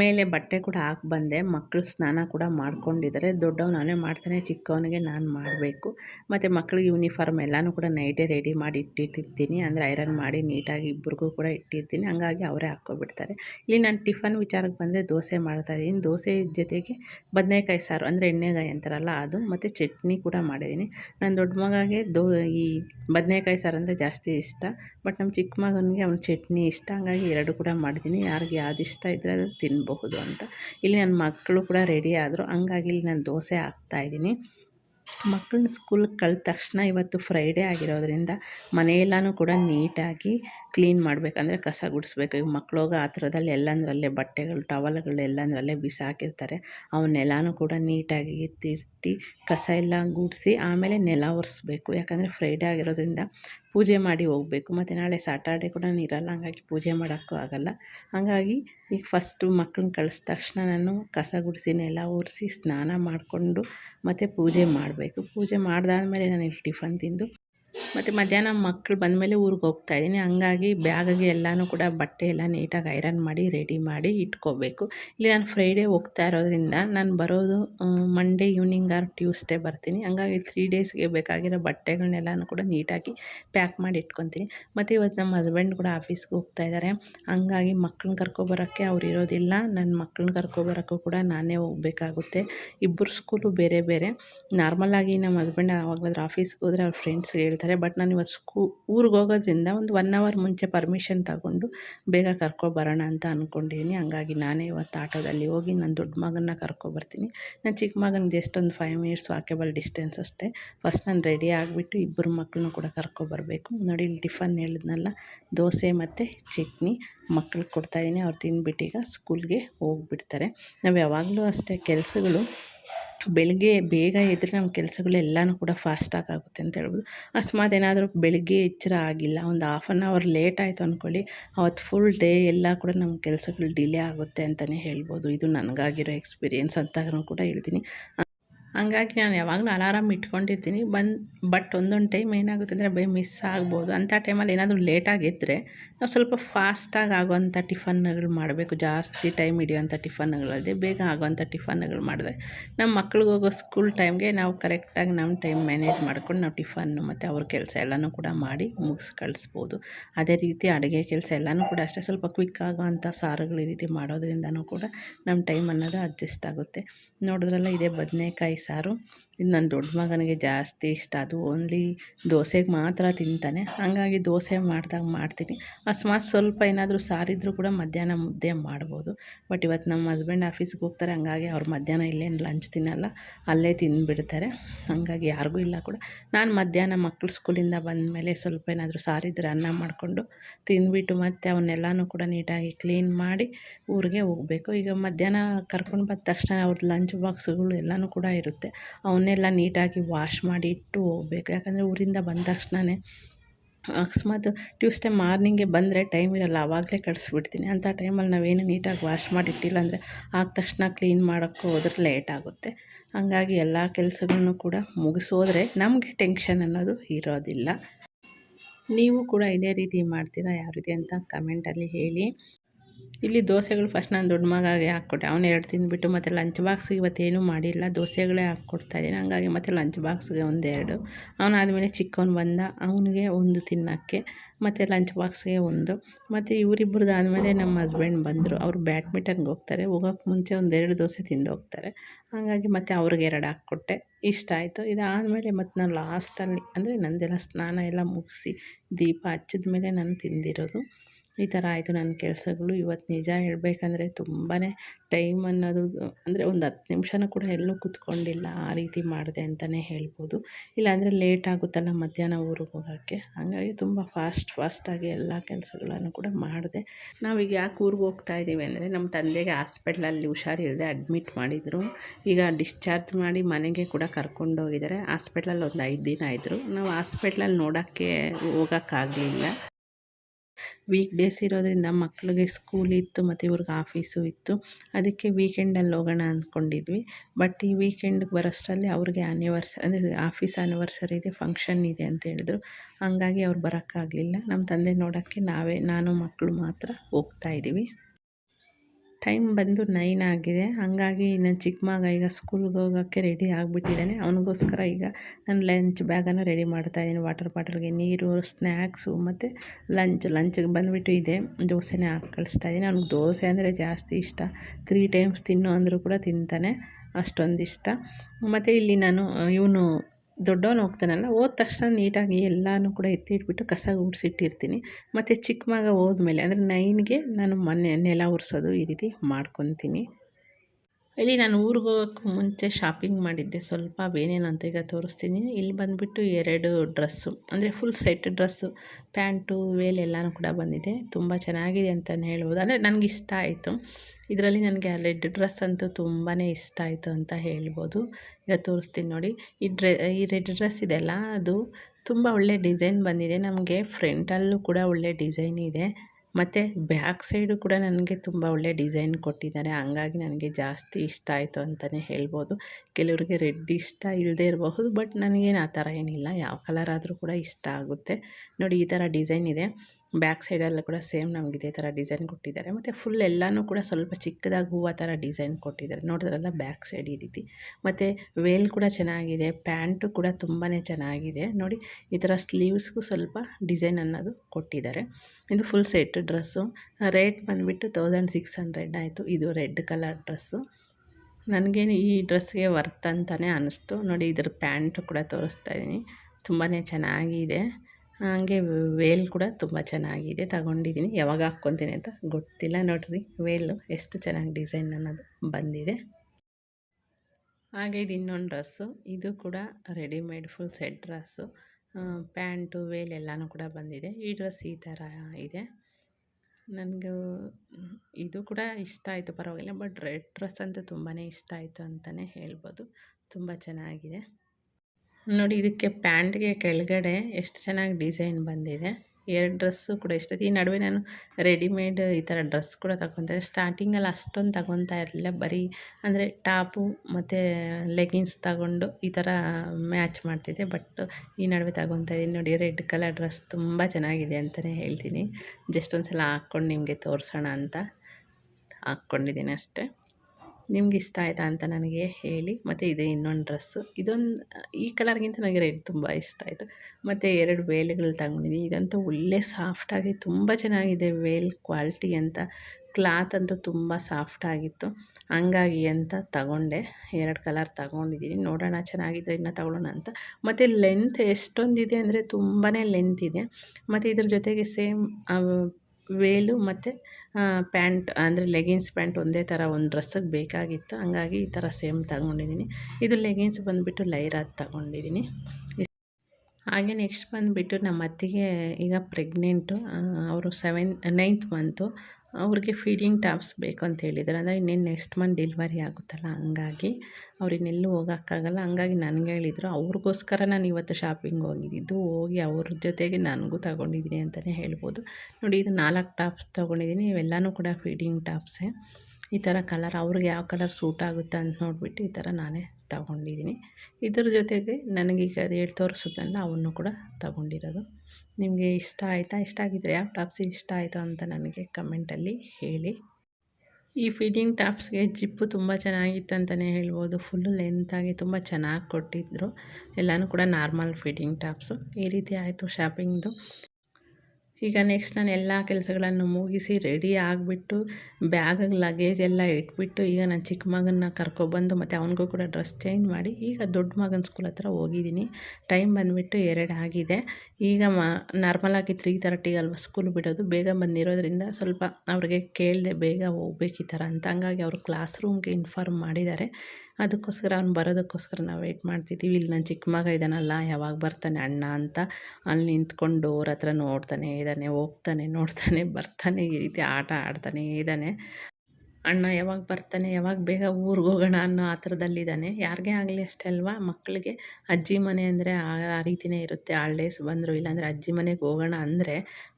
ಮೇಲೆ ಬಟ್ಟೆ ಕೂಡ ಹಾಕಿ ಬಂದೆ. ಮಕ್ಕಳು ಸ್ನಾನ ಕೂಡ ಮಾಡ್ಕೊಂಡಿದ್ದಾರೆ. ದೊಡ್ಡವ್ ನಾನೇ ಮಾಡ್ತಾನೆ, ಚಿಕ್ಕವನಿಗೆ ನಾನು ಮಾಡಬೇಕು. ಮತ್ತು ಮಕ್ಳಿಗೆ ಯೂನಿಫಾರ್ಮ್ ಎಲ್ಲನೂ ಕೂಡ ನೈಟೇ ರೆಡಿ ಮಾಡಿ ಇಟ್ಟಿಟ್ಟಿರ್ತೀನಿ. ಅಂದರೆ ಐರನ್ ಮಾಡಿ ನೀಟಾಗಿ ಇಬ್ಬರಿಗೂ ಕೂಡ ಇಟ್ಟಿರ್ತೀನಿ. ಹಂಗಾಗಿ ಅವರೇ ಹಾಕ್ಕೊಬಿಡ್ತಾರೆ. ಇಲ್ಲಿ ನಾನು ಟಿಫನ್ ವಿಚಾರಕ್ಕೆ ಬಂದರೆ ದೋಸೆ ಮಾಡ್ತಾಯಿದ್ದೀನಿ ದೋಸೆ ಜೊತೆಗೆ ಬದನೇಕಾಯಿ ಸಾರು ಅಂದರೆ ಎಣ್ಣೆಗಾಯಿ ಅಂತಾರಲ್ಲ, ಅದು ಮತ್ತು ಚಟ್ನಿ ಕೂಡ ಮಾಡಿದ್ದೀನಿ. ನನ್ನ ದೊಡ್ಡ ಮಗಗೆ ದೋ, ಈ ಬದನೇಕಾಯಿ ಸಾರು ಅಂದರೆ ಜಾಸ್ತಿ ಇಷ್ಟ. ಬಟ್ ನಮ್ಮ ಚಿಕ್ಕ ಮಗನಿಗೆ ಅವ್ನ ಚಟ್ನಿ ಇಷ್ಟ. ಹಂಗಾಗಿ ಎರಡು ಕೂಡ ಮಾಡಿದ್ದೀನಿ. ಯಾರಿಗೆ ಯಾವ್ದು ಇಷ್ಟ ಇದ್ದರೆ ಅದು ತಿನ್ನಬಹುದು ಅಂತ. ಇಲ್ಲಿ ನನ್ನ ಮಕ್ಕಳು ಕೂಡ ರೆಡಿ ಆದರು. ಹಂಗಾಗಿ ಇಲ್ಲಿ ನಾನು ದೋಸೆ ಹಾಕ್ತಾಯಿದ್ದೀನಿ ಮಕ್ಕಳನ್ನ ಸ್ಕೂಲ್ಗೆ ಕಳೆದ ತಕ್ಷಣ ಇವತ್ತು ಫ್ರೈಡೇ ಆಗಿರೋದ್ರಿಂದ ಮನೆಯೆಲ್ಲನೂ ಕೂಡ ನೀಟಾಗಿ ಕ್ಲೀನ್ ಮಾಡಬೇಕಂದ್ರೆ ಕಸ ಗುಡಿಸ್ಬೇಕು. ಈಗ ಮಕ್ಕಳೋಗ ಆ ಥರದಲ್ಲಿ ಎಲ್ಲಂದ್ರಲ್ಲೇ ಬಟ್ಟೆಗಳು ಟವಲ್ಗಳು ಎಲ್ಲಂದ್ರಲ್ಲೇ ಬಿಸಾಕಿರ್ತಾರೆ. ಅವನ್ನೆಲ್ಲನೂ ಕೂಡ ನೀಟಾಗಿ ಎತ್ತಿರ್ತಿ ಕಸ ಎಲ್ಲ ಗುಡಿಸಿ ಆಮೇಲೆ ನೆಲ ಒರೆಸ್ಬೇಕು. ಯಾಕಂದರೆ ಫ್ರೈಡೇ ಆಗಿರೋದ್ರಿಂದ ಪೂಜೆ ಮಾಡಿ ಹೋಗಬೇಕು. ಮತ್ತು ನಾಳೆ ಸಾಟರ್ಡೆ ಕೂಡ ಇರಲ್ಲ ಹಂಗಾಗಿ ಪೂಜೆ ಮಾಡೋಕ್ಕೂ ಆಗೋಲ್ಲ. ಹಾಗಾಗಿ ಈಗ ಫಸ್ಟು ಮಕ್ಕಳನ್ನ ಕಳಿಸಿದ ತಕ್ಷಣ ನಾನು ಕಸ ಗುಡಿಸಿನ ಎಲ್ಲ ಒರೆಸಿ ಸ್ನಾನ ಮಾಡಿಕೊಂಡು ಮತ್ತು ಪೂಜೆ ಮಾಡಬೇಕು. ಪೂಜೆ ಮಾಡಿದಾದ್ಮೇಲೆ ನಾನು ಇಲ್ಲಿ ಟಿಫನ್ ತಿಂದು ಮತ್ತು ಮಧ್ಯಾಹ್ನ ಮಕ್ಕಳು ಬಂದಮೇಲೆ ಊರಿಗೆ ಹೋಗ್ತಾ ಇದ್ದೀನಿ. ಹಂಗಾಗಿ ಬ್ಯಾಗಿಗೆ ಎಲ್ಲನೂ ಕೂಡ ಬಟ್ಟೆ ಎಲ್ಲ ನೀಟಾಗಿ ಐರನ್ ಮಾಡಿ, ರೆಡಿ ಮಾಡಿ ಇಟ್ಕೋಬೇಕು. ಇಲ್ಲಿ ನಾನು ಫ್ರೈಡೇ ಹೋಗ್ತಾ ಇರೋದ್ರಿಂದ ನಾನು ಬರೋದು ಮಂಡೇ ಈವ್ನಿಂಗ್ ಆರ್ ಟ್ಯೂಸ್ಡೇ ಬರ್ತೀನಿ. ಹಂಗಾಗಿ ತ್ರೀ ಡೇಸ್ಗೆ ಬೇಕಾಗಿರೋ ಬಟ್ಟೆಗಳನ್ನೆಲ್ಲನೂ ಕೂಡ ನೀಟಾಗಿ ಪ್ಯಾಕ್ ಮಾಡಿ ಇಟ್ಕೊತೀನಿ. ಮತ್ತು ಇವತ್ತು ನಮ್ಮ ಹಸ್ಬೆಂಡ್ ಕೂಡ ಆಫೀಸ್ಗೆ ಹೋಗ್ತಾ ಇದ್ದಾರೆ ಹಂಗಾಗಿ ಮಕ್ಳನ್ನ ಕರ್ಕೊಬರೋಕ್ಕೆ ಅವ್ರು ಇರೋದಿಲ್ಲ. ನನ್ನ ಮಕ್ಕಳನ್ನ ಕರ್ಕೊಬರೋಕ್ಕೂ ಕೂಡ ನಾನೇ ಹೋಗಬೇಕಾಗುತ್ತೆ. ಇಬ್ಬರು ಸ್ಕೂಲು ಬೇರೆ ಬೇರೆ. ನಾರ್ಮಲಾಗಿ ನಮ್ಮ ಹಸ್ಬೆಂಡ್ ಆವಾಗಾದ್ರೆ ಆಫೀಸ್ಗೆ ಹೋದರೆ ಅವ್ರ ಫ್ರೆಂಡ್ಸ್ಗೆ ಹೇಳ್ತಾರೆ. ಬಟ್ ನಾನು ಇವತ್ತು ಸ್ಕೂ, ಊರಿಗೆ ಹೋಗೋದ್ರಿಂದ ಒಂದು ಒನ್ ಅವರ್ ಮುಂಚೆ ಪರ್ಮಿಷನ್ ತಗೊಂಡು ಬೇಗ ಕರ್ಕೊಬರೋಣ ಅಂತ ಅಂದ್ಕೊಂಡಿದ್ದೀನಿ ಹಂಗಾಗಿ ನಾನೇ ಇವತ್ತು ಆಟೋದಲ್ಲಿ ಹೋಗಿ ನನ್ನ ದೊಡ್ಡ ಮಗನ್ನ ಕರ್ಕೊಬರ್ತೀನಿ ನನ್ನ ಚಿಕ್ಕ ಮಗನ ಜಸ್ಟ್ ಒಂದು ಫೈವ್ ಮಿನಿಟ್ಸ್ ವಾಕೇಬಲ್ ಡಿಸ್ಟೆನ್ಸ್ ಅಷ್ಟೇ. ಫಸ್ಟ್ ನಾನು ರೆಡಿ ಆಗಿಬಿಟ್ಟು ಇಬ್ಬರು ಮಕ್ಕಳನ್ನೂ ಕೂಡ ಕರ್ಕೊಬರಬೇಕು ನೋಡಿ ಇಲ್ಲಿ ಟಿಫನ್ ಹೇಳಿದ್ನಲ್ಲ, ದೋಸೆ ಮತ್ತು ಚಟ್ನಿ ಮಕ್ಳಿಗೆ ಕೊಡ್ತಾಯಿದ್ದೀನಿ ಅವ್ರು ತಿಂದ್ಬಿಟ್ಟು ಈಗ ಸ್ಕೂಲ್ಗೆ ಹೋಗ್ಬಿಡ್ತಾರೆ. ನಾವು ಯಾವಾಗಲೂ ಅಷ್ಟೇ ಕೆಲಸಗಳು ಬೆಳಗ್ಗೆ ಬೇಗ ಎದ್ದರೆ ನಮ್ಮ ಕೆಲಸಗಳೆಲ್ಲನೂ ಕೂಡ ಫಾಸ್ಟಾಗಿ ಆಗುತ್ತೆ ಅಂತ ಹೇಳ್ಬೋದು. ಅಕಸ್ಮಾತ್ ಏನಾದರೂ ಬೆಳಗ್ಗೆ ಎಚ್ಚರ ಆಗಿಲ್ಲ, ಒಂದು ಹಾಫ್ ಆನ್ ಅವರ್ ಲೇಟ್ ಆಯಿತು ಅಂದ್ಕೊಳ್ಳಿ ಅವತ್ತು ಫುಲ್ ಡೇ ಎಲ್ಲ ಕೂಡ ನಮ್ಮ ಕೆಲಸಗಳು ಡಿಲೇ ಆಗುತ್ತೆ ಅಂತಲೇ ಹೇಳ್ಬೋದು. ಇದು ನನಗಾಗಿರೋ ಎಕ್ಸ್ಪೀರಿಯೆನ್ಸ್ ಅಂತಲೂ ಕೂಡ ಹೇಳ್ತೀನಿ. ಹಂಗಾಗಿ ನಾನು ಯಾವಾಗಲೂ ಅಲಾರಾಮ್ ಇಟ್ಕೊಂಡಿರ್ತೀನಿ. ಬಂದು, ಬಟ್ ಒಂದೊಂದು ಟೈಮ್ ಏನಾಗುತ್ತೆ ಅಂದರೆ ಬೈ ಮಿಸ್ ಆಗ್ಬೋದು. ಅಂಥ ಟೈಮಲ್ಲಿ ಏನಾದರೂ ಲೇಟಾಗಿದ್ದರೆ ನಾವು ಸ್ವಲ್ಪ ಫಾಸ್ಟಾಗಿ ಆಗೋವಂಥ ಟಿಫನ್ಗಳು ಮಾಡಬೇಕು. ಜಾಸ್ತಿ ಟೈಮ್ ಹಿಡಿಯುವಂಥ ಟಿಫನ್ಗಳಲ್ಲದೆ ಬೇಗ ಆಗೋವಂಥ ಟಿಫನ್ಗಳು ಮಾಡಿದ್ರೆ ನಮ್ಮ ಮಕ್ಳಿಗೆ ಹೋಗೋ ಸ್ಕೂಲ್ ಟೈಮ್ಗೆ ನಾವು ಕರೆಕ್ಟಾಗಿ ನಮ್ಮ ಟೈಮ್ ಮ್ಯಾನೇಜ್ ಮಾಡ್ಕೊಂಡು ನಾವು ಟಿಫನ್ನು ಮತ್ತು ಅವ್ರ ಕೆಲಸ ಎಲ್ಲನೂ ಕೂಡ ಮಾಡಿ ಮುಗಿಸ್ ಕಳಿಸ್ಬೋದು. ಅದೇ ರೀತಿ ಅಡುಗೆ ಕೆಲಸ ಎಲ್ಲನೂ ಕೂಡ ಅಷ್ಟೇ. ಸ್ವಲ್ಪ ಕ್ವಿಕ್ ಆಗೋವಂಥ ಸಾರುಗಳು ಈ ರೀತಿ ಮಾಡೋದ್ರಿಂದನೂ ಕೂಡ ನಮ್ಮ ಟೈಮ್ ಅನ್ನೋದು ಅಡ್ಜಸ್ಟ್ ಆಗುತ್ತೆ. ನೋಡಿದ್ರಲ್ಲ ಇದೇ ಬದನೇಕಾಯಿ ಸಾರು ಇದು ನನ್ನ ದೊಡ್ಡ ಮಗನಿಗೆ ಜಾಸ್ತಿ ಇಷ್ಟ. ಅದು ಓನ್ಲಿ ದೋಸೆಗೆ ಮಾತ್ರ ತಿಂತಾನೆ. ಹಂಗಾಗಿ ದೋಸೆ ಮಾಡಿದಾಗ ಮಾಡ್ತೀನಿ. ಅಸ್ಮಾತ್ ಸ್ವಲ್ಪ ಏನಾದರೂ ಸಾರಿದ್ರೂ ಕೂಡ ಮಧ್ಯಾಹ್ನ ಮುದ್ದೆ ಮಾಡ್ಬೋದು. ಬಟ್ ಇವತ್ತು ನಮ್ಮ ಹಸ್ಬೆಂಡ್ ಆಫೀಸ್ಗೆ ಹೋಗ್ತಾರೆ. ಹಂಗಾಗಿ ಅವ್ರು ಮಧ್ಯಾಹ್ನ ಇಲ್ಲೇನು ಲಂಚ್ ತಿನ್ನಲ್ಲ. ಅಲ್ಲೇ ತಿಂದುಬಿಡ್ತಾರೆ. ಹಾಗಾಗಿ ಯಾರಿಗೂ ಇಲ್ಲ ಕೂಡ. ನಾನು ಮಧ್ಯಾಹ್ನ ಮಕ್ಕಳು ಸ್ಕೂಲಿಂದ ಬಂದಮೇಲೆ ಸ್ವಲ್ಪ ಏನಾದರೂ ಸಾರಿದ್ರೆ ಅನ್ನ ಮಾಡಿಕೊಂಡು ತಿಂದುಬಿಟ್ಟು ಮತ್ತೆ ಅವನ್ನೆಲ್ಲನೂ ಕೂಡ ನೀಟಾಗಿ ಕ್ಲೀನ್ ಮಾಡಿ ಊರಿಗೆ ಹೋಗಬೇಕು. ಈಗ ಮಧ್ಯಾಹ್ನ ಕರ್ಕೊಂಡು ಬಂದ ತಕ್ಷಣ ಅವ್ರ ಲಂಚ್ ಬಾಕ್ಸ್ಗಳು ಎಲ್ಲನೂ ಕೂಡ ಇರುತ್ತೆ. ಅವನ್ನ ಅವನ್ನೆಲ್ಲ ನೀಟಾಗಿ ವಾಶ್ ಮಾಡಿ ಇಟ್ಟು ಹೋಗ್ಬೇಕು. ಯಾಕಂದರೆ ಊರಿಂದ ಬಂದ ತಕ್ಷಣನೇ ಅಕಸ್ಮಾತ್ ಟ್ಯೂಸ್ಡೇ ಮಾರ್ನಿಂಗೆ ಬಂದರೆ ಟೈಮ್ ಇರಲ್ಲ ಆವಾಗಲೇ ಕಳಿಸ್ಬಿಡ್ತೀನಿ ಅಂಥ ಟೈಮಲ್ಲಿ ನಾವೇನು ನೀಟಾಗಿ ವಾಶ್ ಮಾಡಿ ಇಟ್ಟಿಲ್ಲ ಅಂದರೆ ಆದ ತಕ್ಷಣ ಕ್ಲೀನ್ ಮಾಡೋಕ್ಕೆ ಹೋದ್ರೆ ಲೇಟ್ ಆಗುತ್ತೆ. ಹಾಗಾಗಿ ಎಲ್ಲ ಕೆಲಸಗಳನ್ನು ಕೂಡ ಮುಗಿಸೋದ್ರೆ ನಮಗೆ ಟೆನ್ಷನ್ ಅನ್ನೋದು ಇರೋದಿಲ್ಲ. ನೀವು ಕೂಡ ಇದೇ ರೀತಿ ಮಾಡ್ತೀರಾ, ಯಾವ ರೀತಿ ಅಂತ ಕಮೆಂಟಲ್ಲಿ ಹೇಳಿ. ಇಲ್ಲಿ ದೋಸೆಗಳು ಫಸ್ಟ್ ನಾನು ದೊಡ್ಡ ಮಗಾಗೆ ಹಾಕ್ಕೊಟ್ಟೆ. ಅವನು ಎರಡು ತಿಂದುಬಿಟ್ಟು ಮತ್ತು ಲಂಚ್ ಬಾಕ್ಸ್ಗೆ ಇವತ್ತೇನೂ ಮಾಡಿಲ್ಲ. ದೋಸೆಗಳೇ ಹಾಕ್ಕೊಡ್ತಾಯಿದ್ದೀನಿ ಹಂಗಾಗಿ ಮತ್ತು ಲಂಚ್ ಬಾಕ್ಸ್ಗೆ ಒಂದೆರಡು. ಅವನಾದಮೇಲೆ ಚಿಕ್ಕವನು ಬಂದ. ಅವನಿಗೆ ಒಂದು ತಿನ್ನೋಕ್ಕೆ, ಮತ್ತು ಲಂಚ್ ಬಾಕ್ಸ್ಗೆ ಒಂದು. ಮತ್ತು ಇವರಿಬ್ಬರದ್ದು ಆದಮೇಲೆ ನಮ್ಮ ಹಸ್ಬೆಂಡ್ ಬಂದರು. ಅವರು ಬ್ಯಾಡ್ಮಿಂಟನ್ಗೆ ಹೋಗ್ತಾರೆ. ಹೋಗೋಕ್ಕೆ ಮುಂಚೆ ಒಂದೆರಡು ದೋಸೆ ತಿಂದು ಹೋಗ್ತಾರೆ. ಹಾಗಾಗಿ ಮತ್ತು ಅವ್ರಿಗೆ ಎರಡು ಹಾಕ್ಕೊಟ್ಟೆ. ಇಷ್ಟ ಆಯಿತು. ಇದಾದಮೇಲೆ ಮತ್ತು ನಾನು ಲಾಸ್ಟಲ್ಲಿ ಅಂದರೆ ನಂದೆಲ್ಲ ಸ್ನಾನ ಎಲ್ಲ ಮುಗಿಸಿ ದೀಪ ಹಚ್ಚಿದ ಮೇಲೆ ನಾನು ತಿಂದಿರೋದು. ಈ ಥರ ಆಯಿತು ನನ್ನ ಕೆಲಸಗಳು ಇವತ್ತು ನಿಜ ಹೇಳಬೇಕಂದ್ರೆ ತುಂಬಾ ಟೈಮ್ ಅನ್ನೋದು, ಅಂದರೆ ಒಂದು ಹತ್ತು ನಿಮಿಷನೂ ಕೂಡ ಎಲ್ಲೂ ಕೂತ್ಕೊಂಡಿಲ್ಲ ಆ ರೀತಿ ಮಾಡಿದೆ ಅಂತಲೇ ಹೇಳ್ಬೋದು. ಇಲ್ಲಾಂದರೆ ಲೇಟ್ ಆಗುತ್ತಲ್ಲ ಮಧ್ಯಾಹ್ನ ಊರಿಗೆ ಹೋಗೋಕ್ಕೆ. ಹಾಗಾಗಿ ತುಂಬ ಫಾಸ್ಟ್ ಫಾಸ್ಟಾಗಿ ಎಲ್ಲ ಕೆಲಸಗಳನ್ನು ಕೂಡ ಮಾಡಿದೆ. ನಾವೀಗ ಯಾಕೆ ಊರಿಗೆ ಹೋಗ್ತಾ ಇದ್ದೀವಿ ಅಂದರೆ ನಮ್ಮ ತಂದೆಗೆ ಹಾಸ್ಪಿಟ್ಲಲ್ಲಿ ಹುಷಾರಿಲ್ಲದೆ ಅಡ್ಮಿಟ್ ಮಾಡಿದರು. ಈಗ ಡಿಸ್ಚಾರ್ಜ್ ಮಾಡಿ ಮನೆಗೆ ಕೂಡ ಕರ್ಕೊಂಡೋಗಿದ್ದಾರೆ ಹಾಸ್ಪಿಟ್ಲಲ್ಲಿ ಒಂದು ಐದು ದಿನ ಇದ್ದರು ನಾವು ಹಾಸ್ಪಿಟ್ಲಲ್ಲಿ ನೋಡೋಕ್ಕೆ ಹೋಗೋಕ್ಕಾಗಲಿಲ್ಲ. ವೀಕ್ ಡೇಸ್ ಇರೋದ್ರಿಂದ ಮಕ್ಳಿಗೆ ಸ್ಕೂಲ್ ಇತ್ತು, ಮತ್ತು ಇವ್ರಿಗೆ ಆಫೀಸು ಇತ್ತು. ಅದಕ್ಕೆ ವೀಕೆಂಡಲ್ಲಿ ಹೋಗೋಣ ಅಂದ್ಕೊಂಡಿದ್ವಿ. ಬಟ್ ಈ ವೀಕೆಂಡ್ಗೆ ಬರೋಷ್ಟರಲ್ಲಿ ಅವ್ರಿಗೆ ಆ್ಯನಿವರ್ಸರಿ ಅಂದರೆ ಆಫೀಸ್ ಆ್ಯನಿವರ್ಸರಿ ಇದೆ ಫಂಕ್ಷನ್ ಇದೆ ಅಂತ ಹೇಳಿದ್ರು. ಹಂಗಾಗಿ ಅವ್ರು ಬರೋಕ್ಕಾಗಲಿಲ್ಲ. ನಮ್ಮ ತಂದೆ ನೋಡೋಕ್ಕೆ ನಾವೇ, ನಾನು ಮಕ್ಕಳು ಮಾತ್ರ ಹೋಗ್ತಾ ಇದ್ದೀವಿ ಟೈಮ್ ಬಂದು ನೈನ್ ಆಗಿದೆ. ಹಾಗಾಗಿ ನನ್ನ ಚಿಕ್ಕ ಮಗ ಈಗ ಸ್ಕೂಲ್ಗೆ ಹೋಗೋಕ್ಕೆ ರೆಡಿ ಆಗಿಬಿಟ್ಟಿದ್ದಾನೆ. ಅವನಿಗೋಸ್ಕರ ಈಗ ನಾನು ಲಂಚ್ ಬ್ಯಾಗನ್ನು ರೆಡಿ ಮಾಡ್ತಾ ಇದ್ದೀನಿ. ವಾಟರ್ ಬಾಟಲ್ಗೆ ನೀರು ಸ್ನ್ಯಾಕ್ಸು ಮತ್ತು ಲಂಚ್. ಲಂಚ್ಗೆ ಬಂದುಬಿಟ್ಟು ಇದೆ. ದೋಸೆನೇ ಹಾಕಿ ಕಳಿಸ್ತಾಯಿದ್ದೀನಿ ಅವ್ನಿಗೆ ದೋಸೆ ಅಂದರೆ ಜಾಸ್ತಿ ಇಷ್ಟ. ತ್ರೀ ಟೈಮ್ಸ್ ತಿನ್ನು ಅಂದರೂ ಕೂಡ ತಿಂತಾನೆ. ಅಷ್ಟೊಂದು ಇಷ್ಟ. ಮತ್ತು ಇಲ್ಲಿ ನಾನು, ಇವನು ದೊಡ್ಡವನು ಹೋಗ್ತಾನಲ್ಲ, ಹೋದ ತಕ್ಷಣ ನೀಟಾಗಿ ಎಲ್ಲನೂ ಕೂಡ ಎತ್ತಿಟ್ಬಿಟ್ಟು ಕಸ ಗುಡಿಸಿಟ್ಟಿರ್ತೀನಿ ಮತ್ತು ಚಿಕ್ಕ ಮಗ ಹೋದ್ಮೇಲೆ, ಅಂದರೆ ನೈನ್ಗೆ ನಾನು ಮನೆ ನೆಲ ಒರೆಸೋದು ಈ ರೀತಿ ಮಾಡ್ಕೊತೀನಿ. ಇಲ್ಲಿ ನಾನು ಊರಿಗೆ ಹೋಗೋಕ್ಕೂ ಮುಂಚೆ ಶಾಪಿಂಗ್ ಮಾಡಿದ್ದೆ. ಸ್ವಲ್ಪ ಏನೇನು ಅಂತ ಈಗ ತೋರಿಸ್ತೀನಿ. ಇಲ್ಲಿ ಬಂದುಬಿಟ್ಟು ಎರಡು ಡ್ರೆಸ್ಸು, ಅಂದರೆ full set dress, pant, veil ಎಲ್ಲನೂ ಕೂಡ ಬಂದಿದೆ. ತುಂಬ ಚೆನ್ನಾಗಿದೆ ಅಂತಲೇ ಹೇಳ್ಬೋದು. ಅಂದರೆ ನನಗಿಷ್ಟ ಆಯಿತು. ಇದರಲ್ಲಿ ನನಗೆ ಆ ರೆಡ್ ಡ್ರೆಸ್ ಅಂತೂ ತುಂಬಾ ಇಷ್ಟ ಆಯಿತು ಅಂತ ಹೇಳ್ಬೋದು. ಈಗ ತೋರಿಸ್ತೀನಿ ನೋಡಿ. ಈ ಡ್ರೆ, ಈ ರೆಡ್ ಡ್ರೆಸ್ ಇದೆಲ್ಲ ಅದು ತುಂಬ ಒಳ್ಳೆ ಡಿಸೈನ್ ಬಂದಿದೆ. ನಮಗೆ ಫ್ರಂಟಲ್ಲೂ ಕೂಡ ಒಳ್ಳೆ ಡಿಸೈನ್ ಇದೆ. ಮತ್ತು ಬ್ಯಾಕ್ ಸೈಡು ಕೂಡ ನನಗೆ ತುಂಬ ಒಳ್ಳೆ ಡಿಸೈನ್ ಕೊಟ್ಟಿದ್ದಾರೆ. ಹಂಗಾಗಿ ನನಗೆ ಜಾಸ್ತಿ ಇಷ್ಟ ಆಯಿತು ಅಂತಲೇ ಹೇಳ್ಬೋದು. ಕೆಲವರಿಗೆ ರೆಡ್ ಇಷ್ಟ ಇಲ್ಲದೇ ಇರಬಹುದು, ಬಟ್ ನನಗೇನು ಆ ಥರ ಏನಿಲ್ಲ. ಯಾವ ಕಲರ್ ಆದರೂ ಕೂಡ ಇಷ್ಟ ಆಗುತ್ತೆ. ನೋಡಿ, ಈ ಥರ ಡಿಸೈನ್ ಇದೆ. ಬ್ಯಾಕ್ ಸೈಡಲ್ಲೂ ಕೂಡ ಸೇಮ್ ನಮ್ಗೆ ಇದೇ ಥರ ಡಿಸೈನ್ ಕೊಟ್ಟಿದ್ದಾರೆ. ಮತ್ತು ಫುಲ್ ಎಲ್ಲನೂ ಕೂಡ ಸ್ವಲ್ಪ ಚಿಕ್ಕದಾಗಿ ಹೂವು ಥರ ಡಿಸೈನ್ ಕೊಟ್ಟಿದ್ದಾರೆ. ನೋಡಿದ್ರಲ್ಲ ಬ್ಯಾಕ್ ಸೈಡ್ ಈ ರೀತಿ. ಮತ್ತು ವೇಲ್ ಕೂಡ ಚೆನ್ನಾಗಿದೆ, ಪ್ಯಾಂಟು ಕೂಡ ತುಂಬಾ ಚೆನ್ನಾಗಿದೆ. ನೋಡಿ, ಈ ಥರ ಸ್ಲೀವ್ಸ್ಗೂ ಸ್ವಲ್ಪ ಡಿಸೈನ್ ಅನ್ನೋದು ಕೊಟ್ಟಿದ್ದಾರೆ. ಇದು ಫುಲ್ ಸೆಟ್ ಡ್ರೆಸ್ಸು ರೇಟ್ ಬಂದುಬಿಟ್ಟು ತೌಸಂಡ್ ಸಿಕ್ಸ್ ಹಂಡ್ರೆಡ್ ಆಯಿತು. ಇದು ರೆಡ್ ಕಲರ್ ಡ್ರೆಸ್ಸು ನನಗೇನು ಈ ಡ್ರೆಸ್ಗೆ ವರ್ತ್ ಅಂತಲೇ ಅನ್ನಿಸ್ತು ನೋಡಿ, ಇದ್ರ ಪ್ಯಾಂಟು ಕೂಡ ತೋರಿಸ್ತಾ ಇದ್ದೀನಿ ತುಂಬಾ ಚೆನ್ನಾಗಿದೆ. ಹಾಗೆ ವೇಲ್ ಕೂಡ ತುಂಬ ಚೆನ್ನಾಗಿದೆ, ತಗೊಂಡಿದ್ದೀನಿ. ಯಾವಾಗ ಹಾಕ್ಕೊತೀನಿ ಅಂತ ಗೊತ್ತಿಲ್ಲ ನೋಡಿರಿ. ವೇಲು ಎಷ್ಟು ಚೆನ್ನಾಗಿ ಡಿಸೈನ್ ಅನ್ನೋದು ಬಂದಿದೆ. ಹಾಗೆ ಇದು ಇನ್ನೊಂದು ಡ್ರೆಸ್ಸು. ಇದು ಕೂಡ readymade full set dress. Pant, veil ಎಲ್ಲನೂ ಕೂಡ ಬಂದಿದೆ. ಈ ಡ್ರೆಸ್ ಈ ಥರ ಇದೆ. ನನಗೆ ಇದು ಕೂಡ ಇಷ್ಟ ಆಯಿತು, ಪರವಾಗಿಲ್ಲ. ಬಟ್ ರೆಡ್ ಡ್ರೆಸ್ ಅಂತೂ ತುಂಬಾ ಇಷ್ಟ ಆಯಿತು ಅಂತಲೇ ಹೇಳ್ಬೋದು. ತುಂಬ ಚೆನ್ನಾಗಿದೆ. ನೋಡಿ ಇದಕ್ಕೆ ಪ್ಯಾಂಟ್ಗೆ ಕೆಳಗಡೆ ಎಷ್ಟು ಚೆನ್ನಾಗಿ ಡಿಸೈನ್ ಬಂದಿದೆ. ಎರಡು ಡ್ರೆಸ್ಸು ಕೂಡ ಇಷ್ಟ. ಈ ನಡುವೆ ನಾನು ರೆಡಿಮೇಡ್ ಈ ಥರ ಡ್ರೆಸ್ ಕೂಡ ತಗೊತಾರೆ ಸ್ಟಾರ್ಟಿಂಗಲ್ಲಿ ಅಷ್ಟೊಂದು ತಗೊತಾ ಇರಲಿಲ್ಲ. ಬರೀ ಅಂದರೆ ಟಾಪು ಮತ್ತು ಲೆಗಿನ್ಸ್ ತಗೊಂಡು ಈ ಥರ ಮ್ಯಾಚ್ ಮಾಡ್ತಿದ್ದೆ. ಬಟ್ ಈ ನಡುವೆ ತಗೊತಾ ಇದ್ದೀನಿ. ನೋಡಿ ರೆಡ್ ಕಲರ್ ಡ್ರೆಸ್ ತುಂಬ ಚೆನ್ನಾಗಿದೆ ಅಂತಲೇ ಹೇಳ್ತೀನಿ. ಜಸ್ಟ್ ಒಂದು ಸಲ ಹಾಕ್ಕೊಂಡು ನಿಮಗೆ ತೋರಿಸೋಣ ಅಂತ ಹಾಕ್ಕೊಂಡಿದ್ದೀನಿ ಅಷ್ಟೇ. ನಿಮ್ಗೆ ಇಷ್ಟ ಆಯಿತಾ ಅಂತ ನನಗೆ ಹೇಳಿ, ಮತ್ತು ಇದೆ ಇನ್ನೊಂದು ಡ್ರೆಸ್ಸು ಇದೊಂದು, ಈ ಕಲರ್ಗಿಂತ ನನಗೆ ರೆಡ್ ತುಂಬ ಇಷ್ಟ ಆಯಿತು. ಮತ್ತು ಎರಡು ವೇಲ್ಗಳು ತಗೊಂಡಿದ್ದೀನಿ ಇದಂತೂ ಒಳ್ಳೆ ಸಾಫ್ಟಾಗಿ ತುಂಬ ಚೆನ್ನಾಗಿದೆ. ವೇಲ್ ಕ್ವಾಲಿಟಿ ಅಂತ, ಕ್ಲಾತ್ ಅಂತೂ ತುಂಬ ಸಾಫ್ಟಾಗಿತ್ತು ಹಂಗಾಗಿ ಅಂತ ತಗೊಂಡೆ. ಎರಡು ಕಲರ್ ತಗೊಂಡಿದ್ದೀನಿ ನೋಡೋಣ ಚೆನ್ನಾಗಿದ್ದರೆ ಇನ್ನೂ ತಗೊಳ್ಳೋಣ ಅಂತ. ಮತ್ತು ಲೆಂತ್ ಎಷ್ಟೊಂದಿದೆ ಅಂದರೆ ತುಂಬಾ ಲೆಂತ್ ಇದೆ. ಮತ್ತು ಇದ್ರ ಜೊತೆಗೆ ಸೇಮ್ ವೇಲು ಮತ್ತು ಪ್ಯಾಂಟ್, ಅಂದರೆ ಲೆಗಿನ್ಸ್ ಪ್ಯಾಂಟ್ ಒಂದೇ ಥರ ಒಂದು ಡ್ರೆಸ್ಸಿಗೆ ಬೇಕಾಗಿತ್ತು. ಹಂಗಾಗಿ ಈ ಥರ ಸೇಮ್ ತಗೊಂಡಿದ್ದೀನಿ. ಇದು ಲೆಗಿನ್ಸ್ ಬಂದುಬಿಟ್ಟು ಲೈರಾದ ತಗೊಂಡಿದ್ದೀನಿ. ಹಾಗೆ ನೆಕ್ಸ್ಟ್ ಬಂದುಬಿಟ್ಟು ನಮ್ಮ ಅತ್ತಿಗೆ ಈಗ ಪ್ರೆಗ್ನೆಂಟು ಅವರು ಸೆವೆನ್, ನೈನ್ತ್ ಮಂತು ಅವ್ರಿಗೆ ಫೀಡಿಂಗ್ ಟಾಪ್ಸ್ ಬೇಕು ಅಂತ ಹೇಳಿದ್ರು. ಅಂದರೆ ಇನ್ನೇನು ನೆಕ್ಸ್ಟ್ ಮಂತ್ ಡೆಲಿವರಿ ಆಗುತ್ತಲ್ಲ, ಹಂಗಾಗಿ ಅವ್ರು ಇನ್ನೆಲ್ಲೂ ಹೋಗೋಕ್ಕಾಗಲ್ಲ. ಹಂಗಾಗಿ ನನಗೆ ಹೇಳಿದರು, ಅವ್ರಿಗೋಸ್ಕರ ನಾನು ಇವತ್ತು ಶಾಪಿಂಗ್ ಹೋಗಿದ್ದು, ಹೋಗಿ ಅವ್ರ ಜೊತೆಗೆ ನನಗೂ ತಗೊಂಡಿದ್ದೀನಿ ಅಂತಲೇ ಹೇಳ್ಬೋದು. ನೋಡಿ, ಇದು ನಾಲ್ಕು ಟಾಪ್ಸ್ ತೊಗೊಂಡಿದ್ದೀನಿ, ಇವೆಲ್ಲನೂ ಕೂಡ ಫೀಡಿಂಗ್ ಟಾಪ್ಸೇ ಈ ಥರ ಕಲರ್ ಅವ್ರಿಗೆ ಯಾವ ಕಲರ್ ಸೂಟ್ ಆಗುತ್ತೆ ಅಂತ ನೋಡಿಬಿಟ್ಟು ಈ ಥರ ನಾನೇ ತಗೊಂಡಿದ್ದೀನಿ. ಇದ್ರ ಜೊತೆಗೆ ನನಗೀಗ ಅದು ಹೇಳಿ ತೋರಿಸೋದಲ್ಲ ಅವನ್ನು ಕೂಡ ತಗೊಂಡಿರೋದು. ನಿಮಗೆ ಇಷ್ಟ ಆಯಿತಾ? ಇಷ್ಟ ಆಗಿದ್ದರೆ ಯಾವ ಟಾಪ್ಸ್ ಇಷ್ಟ ಆಯಿತು ಅಂತ ನನಗೆ ಕಮೆಂಟಲ್ಲಿ ಹೇಳಿ. ಈ ಫಿಟ್ಟಿಂಗ್ ಟಾಪ್ಸ್ಗೆ ಜಿಪ್ಪು ತುಂಬ ಚೆನ್ನಾಗಿತ್ತು ಅಂತಲೇ ಹೇಳ್ಬೋದು. ಫುಲ್ಲು ಲೆಂತಾಗಿ ತುಂಬ ಚೆನ್ನಾಗಿ ಕೊಟ್ಟಿದ್ದರು ಎಲ್ಲನೂ ಕೂಡ ನಾರ್ಮಲ್ ಫಿಟ್ಟಿಂಗ್ ಟಾಪ್ಸು. ಈ ರೀತಿ ಆಯಿತು ಶಾಪಿಂಗ್ದು. ಈಗ ನೆಕ್ಸ್ಟ್ ನಾನು ಎಲ್ಲ ಕೆಲಸಗಳನ್ನು ಮುಗಿಸಿ ರೆಡಿ ಆಗಿಬಿಟ್ಟು ಬ್ಯಾಗ್ ಲಗೇಜ್ ಎಲ್ಲ ಇಟ್ಬಿಟ್ಟು ಈಗ ನಾನು ಚಿಕ್ಕ ಮಗನ್ನ ಕರ್ಕೊಬಂದು ಮತ್ತು ಅವನಿಗೂ ಕೂಡ ಡ್ರೆಸ್ ಚೇಂಜ್ ಮಾಡಿ ಈಗ ದೊಡ್ಡ ಮಗನ ಸ್ಕೂಲ್ ಹತ್ರ ಹೋಗಿದ್ದೀನಿ ಟೈಮ್ ಬಂದುಬಿಟ್ಟು ಎರಡು ಆಗಿದೆ. ಈಗ ಮ ನಾರ್ಮಲಾಗಿ ತ್ರೀ ತರ್ಟಿಗೆ ಅಲ್ವಾ ಸ್ಕೂಲ್ ಬಿಡೋದು. ಬೇಗ ಬಂದಿರೋದ್ರಿಂದ ಸ್ವಲ್ಪ ಅವ್ರಿಗೆ ಕೇಳಿದೆ ಬೇಗ ಹೋಗ್ಬೇಕು ಥರ ಅಂತ. ಹಂಗಾಗಿ ಅವರು ಕ್ಲಾಸ್ ರೂಮ್ಗೆ ಇನ್ಫಾರ್ಮ್ ಮಾಡಿದ್ದಾರೆ. ಅದಕ್ಕೋಸ್ಕರ ಅವ್ನು ಬರೋದಕ್ಕೋಸ್ಕರ ನಾವು ವೆಯ್ಟ್ ಮಾಡ್ತಿದ್ದೀವಿ ಇಲ್ಲಿ ನನ್ನ ಚಿಕ್ಕ ಮಗ ಇದ್ದಾನಲ್ಲ ಯಾವಾಗ ಬರ್ತಾನೆ ಅಣ್ಣ ಅಂತ. ಅಲ್ಲಿ ನಿಂತ್ಕೊಂಡು ಡೋರ್ ಹತ್ರ ನೋಡ್ತಾನೆ ಇದ್ದಾನೆ ಹೋಗ್ತಾನೆ, ನೋಡ್ತಾನೆ, ಬರ್ತಾನೆ ಈ ರೀತಿ ಆಟ ಆಡ್ತಾನೆ ಇದ್ದಾನೆ ಅಣ್ಣ ಯಾವಾಗ ಬರ್ತಾನೆ, ಯಾವಾಗ ಬೇಗ ಊರಿಗೆ ಹೋಗೋಣ ಅನ್ನೋ ಆ ಥರದಲ್ಲಿದ್ದಾನೆ. ಯಾರಿಗೇ ಆಗಲಿ ಅಷ್ಟೇ ಅಲ್ವಾ? ಮಕ್ಕಳಿಗೆ ಅಜ್ಜಿ ಮನೆ ಅಂದರೆ ಆ ರೀತಿಯೇ ಇರುತ್ತೆ. ಹಾಲ್ಡೇಸ್ ಬಂದರು ಇಲ್ಲಾಂದರೆ ಅಜ್ಜಿ ಮನೆಗೆ ಹೋಗೋಣ ಅಂದರೆ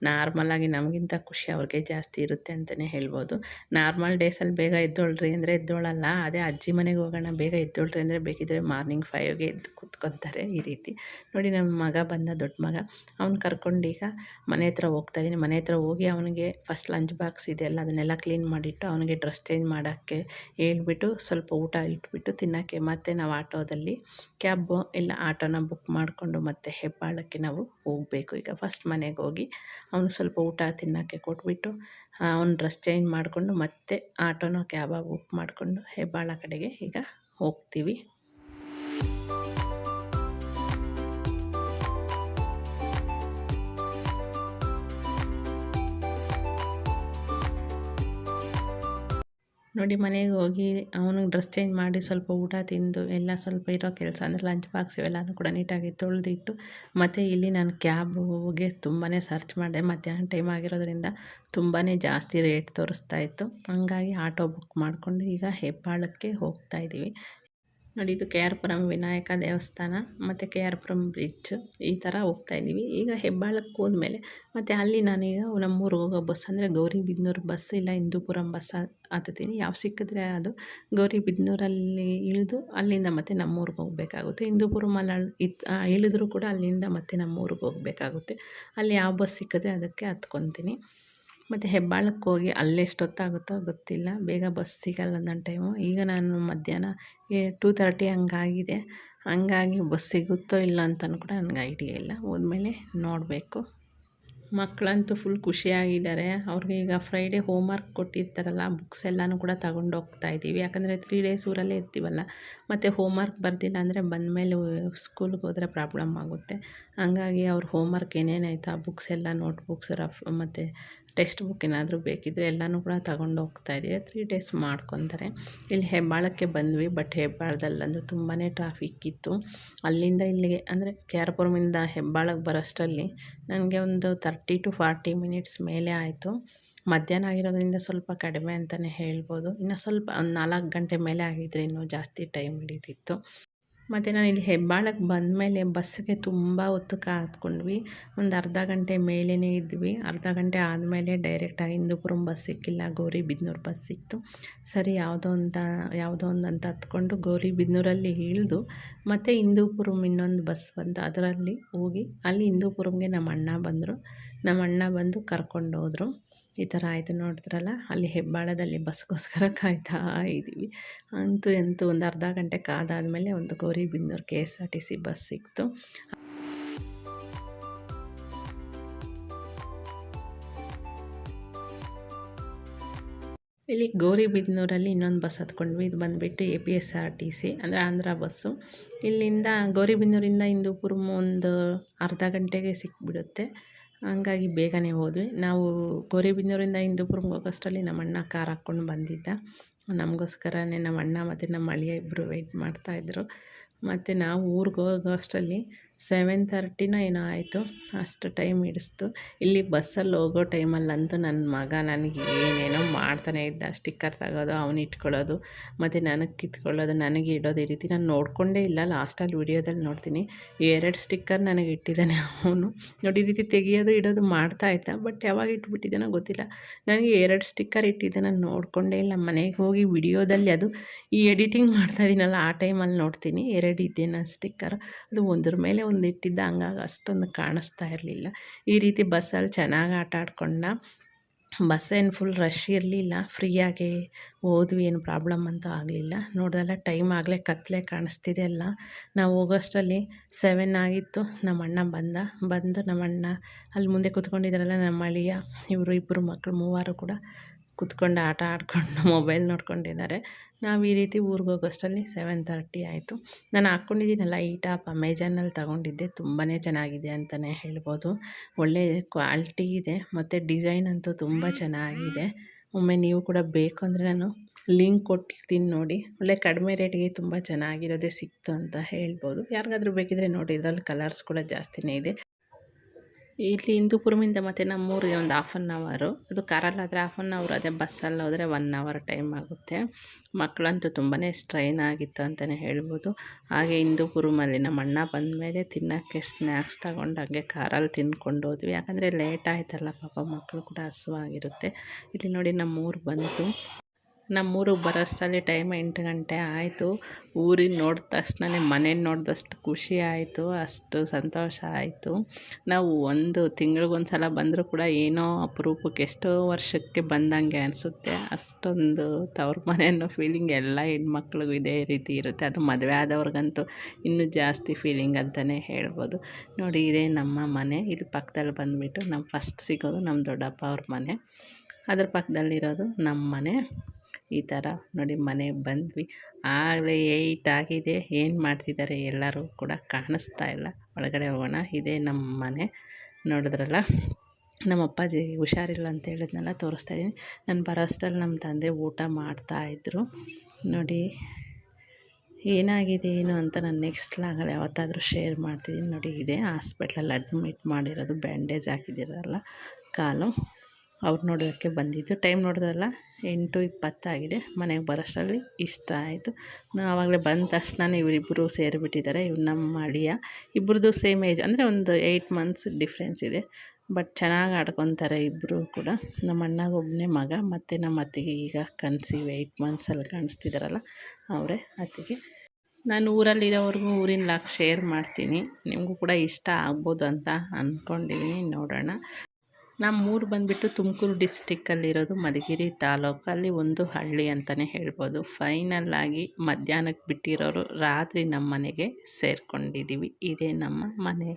ನಾರ್ಮಲಾಗಿ ನಮಗಿಂತ ಖುಷಿ ಅವ್ರಿಗೆ ಜಾಸ್ತಿ ಇರುತ್ತೆ ಅಂತಲೇ ಹೇಳ್ಬೋದು. ನಾರ್ಮಲ್ ಡೇಸಲ್ಲಿ ಬೇಗ ಎದ್ದೋಳ್ರಿ ಅಂದರೆ ಎದ್ದೋಳಲ್ಲ. ಅದೇ ಅಜ್ಜಿ ಮನೆಗೆ ಹೋಗೋಣ, ಬೇಗ ಎದ್ದೋಳ್ರಿ ಅಂದರೆ ಬೇಕಿದ್ರೆ ಮಾರ್ನಿಂಗ್ ಫೈವ್ಗೆ ಎದ್ದು ಕೂತ್ಕೊತಾರೆ ಈ ರೀತಿ. ನೋಡಿ ನಮ್ಮ ಮಗ ಬಂದ ದೊಡ್ಡ ಮಗ. ಅವ್ನು ಕರ್ಕೊಂಡೀಗ ಮನೆ ಹತ್ರ ಹೋಗ್ತಾಯಿದ್ದೀನಿ ಮನೆ ಹತ್ರ ಹೋಗಿ ಅವನಿಗೆ ಫಸ್ಟ್ ಲಂಚ್ ಬಾಕ್ಸ್ ಇದೆಯಲ್ಲ, ಅದನ್ನೆಲ್ಲ ಕ್ಲೀನ್ ಮಾಡಿಟ್ಟು ಅವನಿಗೆ ಡ್ರೆಸ್ ಚೇಂಜ್ ಮಾಡೋಕ್ಕೆ ಹೇಳ್ಬಿಟ್ಟು ಸ್ವಲ್ಪ ಊಟ ಇಟ್ಬಿಟ್ಟು ತಿನ್ನೋಕ್ಕೆ ಮತ್ತೆ ನಾವು ಆಟೋದಲ್ಲಿ ಕ್ಯಾಬ್ ಇಲ್ಲ ಆಟೋನ ಬುಕ್ ಮಾಡಿಕೊಂಡು ಮತ್ತೆ ಹೆಬ್ಬಾಳಕ್ಕೆ ನಾವು ಹೋಗಬೇಕು. ಈಗ ಫಸ್ಟ್ ಮನೆಗೆ ಹೋಗಿ ಅವನು ಸ್ವಲ್ಪ ಊಟ ತಿನ್ನೋಕ್ಕೆ ಕೊಟ್ಬಿಟ್ಟು ಅವ್ನು ಡ್ರೆಸ್ ಚೇಂಜ್ ಮಾಡಿಕೊಂಡು ಮತ್ತೆ ಆಟೋನ ಕ್ಯಾಬ ಬುಕ್ ಮಾಡಿಕೊಂಡು ಹೆಬ್ಬಾಳ ಕಡೆಗೆ ಈಗ ಹೋಗ್ತೀವಿ. ನೋಡಿ ಮನೆಗೆ ಹೋಗಿ ಅವನಿಗೆ ಡ್ರೆಸ್ ಚೇಂಜ್ ಮಾಡಿ ಸ್ವಲ್ಪ ಊಟ ತಿಂದು ಎಲ್ಲ ಸ್ವಲ್ಪ ಇರೋ ಕೆಲಸ ಅಂದರೆ ಲಂಚ್ ಬಾಕ್ಸ್ ಇವೆಲ್ಲನೂ ಕೂಡ ನೀಟಾಗಿ ತೊಳೆದಿಟ್ಟು ಮತ್ತು ಇಲ್ಲಿ ನಾನು ಕ್ಯಾಬ್ಗೆ ತುಂಬಾ ಸರ್ಚ್ ಮಾಡಿದೆ. ಮಧ್ಯಾಹ್ನ ಟೈಮ್ ಆಗಿರೋದ್ರಿಂದ ತುಂಬಾ ಜಾಸ್ತಿ ರೇಟ್ ತೋರಿಸ್ತಾ ಇತ್ತು. ಹಂಗಾಗಿ ಆಟೋ ಬುಕ್ ಮಾಡಿಕೊಂಡು ಈಗ ಹೆಬ್ಬಾಳಕ್ಕೆ ಹೋಗ್ತಾ ಇದ್ದೀವಿ. ನೋಡಿ ಇದು ಕೆ ಆರ್ ಪುರಂ ವಿನಾಯಕ ದೇವಸ್ಥಾನ, ಮತ್ತು ಕೆ ಆರ್ ಪುರಂ ಬ್ರಿಡ್ಜ್ ಈ ಥರ ಹೋಗ್ತಾಯಿದ್ದೀವಿ ಈಗ ಹೆಬ್ಬಾಳಕ್ಕೆ ಹೋದ್ಮೇಲೆ ಮತ್ತು ಅಲ್ಲಿ ನಾನೀಗ ನಮ್ಮೂರಿಗೆ ಹೋಗೋ ಬಸ್ ಅಂದರೆ ಗೌರಿಬಿದನೂರು ಬಸ್ ಇಲ್ಲ ಹಿಂದೂಪುರಂ ಬಸ್ ಹತ್ತೀನಿ ಯಾವ ಸಿಕ್ಕಿದ್ರೆ ಅದು ಗೌರಿಬಿದನೂರಲ್ಲಿ ಇಳಿದು ಅಲ್ಲಿಂದ ಮತ್ತೆ ನಮ್ಮೂರಿಗೆ ಹೋಗಬೇಕಾಗುತ್ತೆ. ಹಿಂದೂಪುರಮಲ್ಲಿ ಇತ್ತು ಇಳಿದ್ರು ಕೂಡ ಅಲ್ಲಿಂದ ಮತ್ತೆ ನಮ್ಮೂರಿಗೆ ಹೋಗಬೇಕಾಗುತ್ತೆ. ಅಲ್ಲಿ ಯಾವ ಬಸ್ ಸಿಕ್ಕಿದ್ರೆ ಅದಕ್ಕೆ ಹತ್ಕೊತೀನಿ. ಮತ್ತು ಹೆಬ್ಬಾಳಕ್ಕೆ ಹೋಗಿ ಅಲ್ಲೆಷ್ಟೊತ್ತಾಗುತ್ತೋ ಗೊತ್ತಿಲ್ಲ. ಬೇಗ ಬಸ್ ಸಿಗಲ್ಲ ಒಂದೊಂದು ಟೈಮು ಈಗ ನಾನು ಮಧ್ಯಾಹ್ನ, ಏ ಟೂ ತರ್ಟಿ ಹಂಗಾಗಿದೆ. ಹಂಗಾಗಿ ಬಸ್ ಸಿಗುತ್ತೋ ಇಲ್ಲ ಅಂತಲೂ ಕೂಡ ನನಗೆ ಐಡಿಯಾ ಇಲ್ಲ. ಹೋದ್ಮೇಲೆ ನೋಡಬೇಕು. ಮಕ್ಕಳಂತೂ ಫುಲ್ ಖುಷಿಯಾಗಿದ್ದಾರೆ. ಅವ್ರಿಗೆ ಈಗ ಫ್ರೈಡೇ ಹೋಮ್ ವರ್ಕ್ ಕೊಟ್ಟಿರ್ತಾರಲ್ಲ ಬುಕ್ಸ್ ಎಲ್ಲನೂ ಕೂಡ ತಗೊಂಡು ಹೋಗ್ತಾ ಇದ್ದೀವಿ. ಯಾಕಂದರೆ ತ್ರೀ ಡೇಸ್ ಊರಲ್ಲೇ ಇರ್ತೀವಲ್ಲ. ಮತ್ತು ಹೋಮ್ ವರ್ಕ್ ಬರ್ದಿಲ್ಲ ಅಂದರೆ ಬಂದಮೇಲೆ ಸ್ಕೂಲ್ಗೆ ಹೋದರೆ ಪ್ರಾಬ್ಲಮ್ ಆಗುತ್ತೆ. ಹಂಗಾಗಿ ಅವ್ರ ಹೋಮ್ ವರ್ಕ್ ಏನೇನಾಯ್ತು ಆ ಬುಕ್ಸ್ ಎಲ್ಲ ನೋಟ್ಬುಕ್ಸ್ ರಫ್ ಮತ್ತು ಟೆಕ್ಸ್ಟ್ ಬುಕ್ ಏನಾದರೂ ಬೇಕಿದ್ದರೆ ಎಲ್ಲನೂ ಕೂಡ ತಗೊಂಡು ಹೋಗ್ತಾ ಇದ್ದೀವಿ. ತ್ರೀ ಡೇಸ್ ಮಾಡ್ಕೊತಾರೆ. ಇಲ್ಲಿ ಹೆಬ್ಬಾಳಕ್ಕೆ ಬಂದ್ವಿ ಬಟ್ ಹೆಬ್ಬಾಳದಲ್ಲಂದ್ರೆ ತುಂಬಾ ಟ್ರಾಫಿಕ್ ಇತ್ತು. ಅಲ್ಲಿಂದ ಇಲ್ಲಿಗೆ, ಅಂದರೆ ಕೆ ಪುರಮಿಂದ ಹೆಬ್ಬಾಳಕ್ಕೆ ಬರೋಷ್ಟರಲ್ಲಿ ನನಗೆ ಒಂದು ತರ್ಟಿ ಟು ಫಾರ್ಟಿ ಮಿನಿಟ್ಸ್ ಮೇಲೆ ಆಯಿತು. ಮಧ್ಯಾಹ್ನ ಆಗಿರೋದ್ರಿಂದ ಸ್ವಲ್ಪ ಕಡಿಮೆ ಅಂತಲೇ ಹೇಳ್ಬೋದು. ಇನ್ನು ಸ್ವಲ್ಪ ಒಂದು ನಾಲ್ಕು ಗಂಟೆ ಮೇಲೆ ಆಗಿದ್ದರೆ ಇನ್ನೂ ಜಾಸ್ತಿ ಟೈಮ್ ಹಿಡಿತಿತ್ತು ಮತ್ತು ನಾನು ಇಲ್ಲಿ ಹೆಬ್ಬಾಳಕ್ಕೆ ಬಂದಮೇಲೆ ಬಸ್ಸಿಗೆ ತುಂಬ ಹೊತ್ತು ಕಾದ್ಕೊಂಡ್ವಿ ಒಂದು ಅರ್ಧ ಗಂಟೆ ಮೇಲೇ ಇದ್ವಿ. ಅರ್ಧ ಗಂಟೆ ಆದಮೇಲೆ ಡೈರೆಕ್ಟಾಗಿ ಹಿಂದೂಪುರಂ ಬಸ್ ಸಿಕ್ಕಿಲ್ಲ. ಗೌರಿಬಿದನೂರು ಬಸ್ ಸಿಕ್ತು. ಸರಿ, ಯಾವುದೋ ಅಂತ, ಯಾವುದೋ ಒಂದು ಅಂತ ಹತ್ಕೊಂಡು ಗೌರಿಬಿದನೂರಲ್ಲಿ ಇಳಿದು ಮತ್ತು ಹಿಂದೂಪುರಂ ಇನ್ನೊಂದು ಬಸ್ ಬಂತು. ಅದರಲ್ಲಿ ಹೋಗಿ ಅಲ್ಲಿ ಹಿಂದೂಪುರಂಗೆ ನಮ್ಮ ಅಣ್ಣ ಬಂದರು. ನಮ್ಮ ಅಣ್ಣ ಬಂದು ಕರ್ಕೊಂಡು ಹೋದರು. ಈ ಥರ ಆಯಿತು ನೋಡಿದ್ರಲ್ಲ, ಅಲ್ಲಿ ಹೆಬ್ಬಾಳದಲ್ಲಿ ಬಸ್ಗೋಸ್ಕರ ಕಾಯ್ತಾ ಇದ್ದೀವಿ. ಅಂತೂ ಎಂತೂ ಒಂದು ಅರ್ಧ ಗಂಟೆ ಕಾದಾದಮೇಲೆ ಒಂದು Gauribidanur K S R T C bus ಸಿಕ್ತು. ಇಲ್ಲಿ ಗೌರಿಬಿದನೂರಲ್ಲಿ ಇನ್ನೊಂದು ಬಸ್ ಹತ್ಕೊಂಡ್ವಿ. ಇದು ಬಂದುಬಿಟ್ಟು A P S R T C, ಅಂದರೆ ಆಂಧ್ರ ಬಸ್ಸು. ಇಲ್ಲಿಂದ ಗೌರಿಬಿದನೂರಿಂದ ಹಿಂದೂಪುರ ಒಂದು ಅರ್ಧ ಗಂಟೆಗೆ ಸಿಕ್ಬಿಡುತ್ತೆ. ಹಂಗಾಗಿ ಬೇಗನೆ ಹೋದ್ವಿ. ನಾವು ಗೌರಿಬಿದನೂರಿಂದ ಹಿಂದೂಪುರಕ್ಕೆ ಹೋಗೋಷ್ಟರಲ್ಲಿ ನಮ್ಮ ಅಣ್ಣ ಕಾರ್ ಹಾಕ್ಕೊಂಡು ಬಂದಿದ್ದ. ನಮಗೋಸ್ಕರನೇ ನಮ್ಮ ಅಣ್ಣ ಮತ್ತು ನಮ್ಮ ಅಳಿಯ ಇಬ್ಬರು ವೆಯ್ಟ್ ಮಾಡ್ತಾಯಿದ್ರು ಮತ್ತು ನಾವು ಊರಿಗೆ ಹೋಗೋ ಸೆವೆನ್ ತರ್ಟಿನ ಏನೋ ಆಯಿತು. ಅಷ್ಟು ಟೈಮ್ ಹಿಡಿಸ್ತು. ಇಲ್ಲಿ ಬಸ್ಸಲ್ಲಿ ಹೋಗೋ ಟೈಮಲ್ಲಂತೂ ನನ್ನ ಮಗ ನನಗೆ ಏನೇನೋ ಮಾಡ್ತಾನೆ ಇದ್ದ. ಸ್ಟಿಕ್ಕರ್ ತಗೋದು, ಅವನು ಇಟ್ಕೊಳ್ಳೋದು, ಮತ್ತು ನನಗೆ ಕಿತ್ಕೊಳ್ಳೋದು, ನನಗೆ ಇಡೋದು ಈ ರೀತಿ ನಾನು ನೋಡಿಕೊಂಡೇ ಇಲ್ಲ. ಲಾಸ್ಟಲ್ಲಿ ವಿಡಿಯೋದಲ್ಲಿ ನೋಡ್ತೀನಿ. ಎರಡು ಸ್ಟಿಕ್ಕರ್ ನನಗೆ ಇಟ್ಟಿದ್ದಾನೆ ಅವನು. ನೋಡಿ ರೀತಿ ತೆಗಿಯೋದು, ಇಡೋದು ಮಾಡ್ತಾ ಇದ್ದ. ಬಟ್ ಯಾವಾಗ ಇಟ್ಬಿಟ್ಟಿದ್ದಾನೋ ಗೊತ್ತಿಲ್ಲ. ನನಗೆ ಎರಡು ಸ್ಟಿಕ್ಕರ್ ಇಟ್ಟಿದ್ದೆ. ನೋಡಿಕೊಂಡೇ ಇಲ್ಲ. ಮನೆಗೆ ಹೋಗಿ ವಿಡಿಯೋದಲ್ಲಿ ಅದು ಈ ಎಡಿಟಿಂಗ್ ಮಾಡ್ತಾ ಇದ್ದೀನಲ್ಲ ಆ ಟೈಮಲ್ಲಿ ನೋಡ್ತೀನಿ. ಎರಡು ಇದ್ದೇನೆ ಸ್ಟಿಕ್ಕರ್ ಅದು ಒಂದ್ರ ಮೇಲೆ ಒಂದು ಇಟ್ಟಿದ್ದ ಹಂಗಾಗಿ ಅಷ್ಟೊಂದು ಕಾಣಿಸ್ತಾ ಇರಲಿಲ್ಲ. ಈ ರೀತಿ ಬಸ್ಸಲ್ಲಿ ಚೆನ್ನಾಗಿ ಆಟ ಆಡ್ಕೊಂಡ ಬಸ್ ಏನು ಫುಲ್ ರಶ್ ಇರಲಿಲ್ಲ. ಫ್ರೀಯಾಗಿ ಹೋದ್ವಿ, ಏನು ಪ್ರಾಬ್ಲಮ್ ಅಂತೂ ಆಗಲಿಲ್ಲ. ನೋಡ್ದಲ್ಲ ಟೈಮ್ ಆಗಲೇ ಕತ್ತಲೆ ಕಾಣಿಸ್ತಿದೆ ಅಲ್ಲ. ನಾವು ಹೋಗೋಷ್ಟರಲ್ಲಿ ಸೆವೆನ್ ಆಗಿತ್ತು. ನಮ್ಮ ಅಣ್ಣ ಬಂದ. ಬಂದು ನಮ್ಮ ಅಣ್ಣ ಅಲ್ಲಿ ಮುಂದೆ ಕೂತ್ಕೊಂಡಿದ್ದಾರಲ್ಲ ನಮ್ಮ ಅಳಿಯ, ಇವರು ಇಬ್ಬರು ಮಕ್ಕಳು ಮೂವರು ಕೂಡ. ಕುತ್ಕೊಂಡು ಆಟ ಆಡ್ಕೊಂಡು ಮೊಬೈಲ್ ನೋಡ್ಕೊಂಡಿದ್ದಾರೆ. ನಾವು ಈ ರೀತಿ ಊರಿಗೆ ಹೋಗೋಷ್ಟರಲ್ಲಿ ಸೆವೆನ್ ತರ್ಟಿ ಆಯಿತು. ನಾನು ಹಾಕ್ಕೊಂಡಿದ್ದೀನಲ್ಲ ಈ ಟಾಪ್ ಅಮೆಜಾನಲ್ಲಿ ತೊಗೊಂಡಿದ್ದೆ. ತುಂಬಾ ಚೆನ್ನಾಗಿದೆ ಅಂತಲೇ ಹೇಳ್ಬೋದು. ಒಳ್ಳೆ ಕ್ವಾಲಿಟಿ ಇದೆ, ಮತ್ತು ಡಿಸೈನ್ ಅಂತೂ ತುಂಬ ಚೆನ್ನಾಗಿದೆ. ಒಮ್ಮೆ ನೀವು ಕೂಡ ಬೇಕು ಅಂದರೆ ನಾನು ಲಿಂಕ್ ಕೊಟ್ಟಿರ್ತೀನಿ ನೋಡಿ. ಒಳ್ಳೆ ಕಡಿಮೆ ರೇಟಿಗೆ ತುಂಬ ಚೆನ್ನಾಗಿರೋದೇ ಸಿಕ್ತು ಅಂತ ಹೇಳ್ಬೋದು. ಯಾರಿಗಾದ್ರೂ ಬೇಕಿದ್ರೆ ನೋಡಿ, ಇದರಲ್ಲಿ ಕಲರ್ಸ್ ಕೂಡ ಜಾಸ್ತಿನೇ ಇದೆ. ಇಲ್ಲಿ ಹಿಂದೂಪುರಮಿಂದ ಮತ್ತು ನಮ್ಮೂರಿಗೆ ಒಂದು ಹಾಫ್ ಆನ್ ಅವರು ಅದು ಕಾರಲ್ಲಾದರೆ ಹಾಫ್ ಆನ್ ಅವರ್ ಅದೇ ಬಸ್ಸಲ್ಲಿ ಹೋದರೆ ಒನ್ ಅವರ್ ಟೈಮ್ ಆಗುತ್ತೆ. ಮಕ್ಕಳಂತೂ ತುಂಬಾ ಸ್ಟ್ರೈನ್ ಆಗಿತ್ತು ಅಂತಲೇ ಹೇಳ್ಬೋದು. ಹಾಗೆ ಹಿಂದೂಪುರಮಲ್ಲಿ ನಮ್ಮ ಅಣ್ಣ ಬಂದಮೇಲೆ ತಿನ್ನೋಕ್ಕೆ ಸ್ನ್ಯಾಕ್ಸ್ ತಗೊಂಡು ಹಾಗೆ ಕಾರಲ್ಲಿ ತಿನ್ಕೊಂಡು ಹೋದ್ವಿ. ಯಾಕಂದರೆ ಲೇಟ್ ಆಯ್ತಲ್ಲ ಪಾಪ ಮಕ್ಕಳು ಕೂಡ ಹಸುವಾಗಿರುತ್ತೆ. ಇಲ್ಲಿ ನೋಡಿ ನಮ್ಮೂರು ಬಂತು. ನಮ್ಮೂರಿಗೆ ಬರೋಷ್ಟರಲ್ಲಿ ಟೈಮ್ ಎಂಟು ಗಂಟೆ ಆಯಿತು. ಊರಿನ ನೋಡಿದ ತಕ್ಷಣನೇ ಮನೆ ನೋಡಿದಷ್ಟು ಖುಷಿ ಆಯಿತು, ಅಷ್ಟು ಸಂತೋಷ ಆಯಿತು. ನಾವು ಒಂದು ತಿಂಗ್ಳಿಗೊಂದು ಸಲ ಬಂದರೂ ಕೂಡ ಏನೋ ಅಪರೂಪಕ್ಕೆ ಎಷ್ಟೋ ವರ್ಷಕ್ಕೆ ಬಂದಂಗೆ ಅನಿಸುತ್ತೆ. ಅಷ್ಟೊಂದು ತವ್ರ ಮನೆ ಅನ್ನೋ ಫೀಲಿಂಗ್ ಎಲ್ಲ ಹೆಣ್ಮಕ್ಳಿಗೂ ಇದೇ ರೀತಿ ಇರುತ್ತೆ. ಅದು ಮದುವೆ ಆದವ್ರಿಗಂತೂ ಇನ್ನೂ ಜಾಸ್ತಿ ಫೀಲಿಂಗ್ ಅಂತಲೇ ಹೇಳ್ಬೋದು. ನೋಡಿ, ಇದೇ ನಮ್ಮ ಮನೆ. ಇಲ್ಲಿ ಪಕ್ಕದಲ್ಲಿ ಬಂದುಬಿಟ್ಟು ನಮ್ಮ ಫಸ್ಟ್ ಸಿಗೋದು ನಮ್ಮ ದೊಡ್ಡಪ್ಪ ಅವ್ರ ಮನೆ. ಅದ್ರ ಪಕ್ಕದಲ್ಲಿರೋದು ನಮ್ಮ ಮನೆ. ಈ ಥರ ನೋಡಿ ಮನೆಗೆ ಬಂದ್ವಿ. ಆಗಲೇ ಏಯ್ಟ್ ಆಗಿದೆ. ಏನು ಮಾಡ್ತಿದ್ದಾರೆ ಎಲ್ಲರೂ ಕೂಡ ಕಾಣಿಸ್ತಾ ಇಲ್ಲ. ಒಳಗಡೆ ಹೋಗೋಣ. ಇದೇ ನಮ್ಮ ಮನೆ. ನೋಡಿದ್ರಲ್ಲ? ನಮ್ಮ ಅಪ್ಪಾಜಿ ಹುಷಾರಿಲ್ಲ ಅಂತ ಹೇಳಿದ್ನೆಲ್ಲ, ತೋರಿಸ್ತಾ ಇದ್ದೀನಿ. ನಾನು ಬರೋ ಅಷ್ಟರಲ್ಲಿ ನಮ್ಮ ತಂದೆ ಊಟ ಮಾಡ್ತಾಯಿದ್ರು ನೋಡಿ, ಏನಾಗಿದೆ, ಏನು ಅಂತ ನಾನು ನೆಕ್ಸ್ಟ್ ಲಾಗಲ್ಲಿ ಯಾವತ್ತಾದರೂ ಶೇರ್ ಮಾಡ್ತಿದ್ದೀನಿ. ನೋಡಿ, ಇದೆ ಹಾಸ್ಪಿಟ್ಲಲ್ಲಿ ಅಡ್ಮಿಟ್ ಮಾಡಿರೋದು ಬ್ಯಾಂಡೇಜ್ ಹಾಕಿದ್ದೀರಲ್ಲ, ಕಾಲು. ಅವ್ರು ನೋಡೋಕ್ಕೆ ಬಂದಿದ್ದು. ಟೈಮ್ ನೋಡಿದ್ರಲ್ಲ, ಎಂಟು ಇಪ್ಪತ್ತಾಗಿದೆ. ಮನೆಗೆ ಬರೋಷ್ಟರಲ್ಲಿ ಇಷ್ಟ ಆಯಿತು. ಆವಾಗಲೇ ಬಂದ ತಕ್ಷಣ ಇವರಿಬ್ಬರು ಸೇರಿಬಿಟ್ಟಿದ್ದಾರೆ. ಇವ್ರು ನಮ್ಮ ಅಳಿಯ. ಇಬ್ಬರದ್ದು ಸೇಮ್ ಏಜ್, ಅಂದರೆ ಒಂದು ಏಯ್ಟ್ ಮಂತ್ಸ್ ಡಿಫ್ರೆನ್ಸ್ ಇದೆ. ಬಟ್ ಚೆನ್ನಾಗಿ ಆಡ್ಕೊತಾರೆ ಇಬ್ಬರು ಕೂಡ. ನಮ್ಮ ಅಣ್ಣಗೊಬ್ಬನೇ ಮಗ, ಮತ್ತು ನಮ್ಮ ಅತ್ತಿಗೆ ಈಗ ಕನ್ಸೀವ್ ಏಯ್ಟ್ ಮಂತ್ಸಲ್ಲಿ ಕಾಣಿಸ್ತಿದ್ದಾರಲ್ಲ ಅವರೇ, ಅತ್ತಿಗೆ. ನಾನು ಊರಲ್ಲಿರೋವರೆಗೂ ಊರಿನ ಲಾಕ್ ಶೇರ್ ಮಾಡ್ತೀನಿ. ನಿಮಗೂ ಕೂಡ ಇಷ್ಟ ಆಗ್ಬೋದು ಅಂತ ಅಂದ್ಕೊಂಡಿದ್ದೀನಿ ನೋಡೋಣ. ನಮ್ಮೂರು ಬಂದುಬಿಟ್ಟು ತುಮಕೂರು ಡಿಸ್ಟಿಕ್ಕಲ್ಲಿರೋದು ಮಧುಗಿರಿ ತಾಲೂಕಲ್ಲಿ ಒಂದು ಹಳ್ಳಿ ಅಂತಲೇ ಹೇಳ್ಬೋದು. ಫೈನಲ್ಲಾಗಿ ಮಧ್ಯಾಹ್ನಕ್ಕೆ ಬಿಟ್ಟಿರೋರು ರಾತ್ರಿ ನಮ್ಮ ಮನೆಗೆ ಸೇರಿಕೊಂಡಿದ್ದೀವಿ ಇದೇ ನಮ್ಮ ಮನೆ.